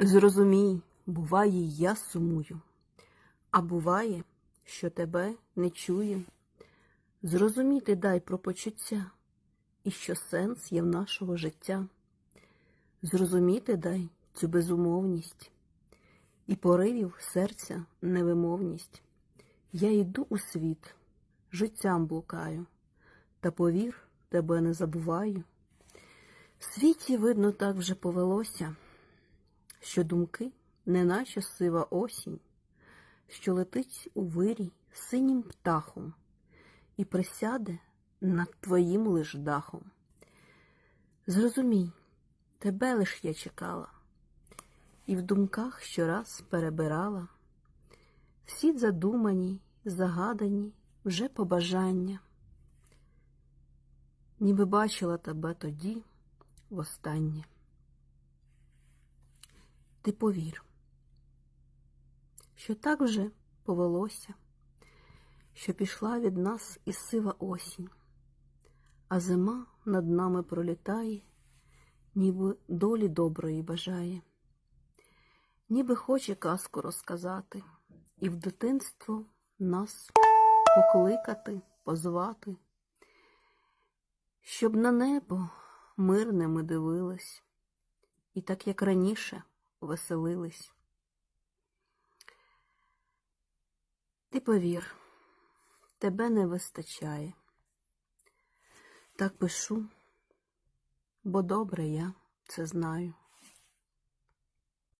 Зрозумій, буває, я сумую, а буває, що тебе не чую. Зрозуміти дай про почуття і що сенс є в нашого життя. Зрозуміти дай цю безумовність і поривів серця невимовність. Я йду у світ, життям блукаю, та повір, тебе не забуваю. В світі, видно, так вже повелося, що думки, неначе сива осінь, що летить у вирій синім птахом і присяде над твоїм лиш дахом. Зрозумій, тебе лиш я чекала, і в думках щораз перебирала всі задумані, загадані вже побажання, ніби бачила тебе тоді востаннє. Ти повір, що так вже повелося, що пішла від нас і сива осінь, а зима над нами пролітає, ніби долі доброї бажає, ніби хоче казку розказати і в дитинство нас покликати, позвати, щоб на небо мирне ми дивились, і так як раніше веселились. Ти повір, тебе не вистачає. Так пишу, бо добре я це знаю.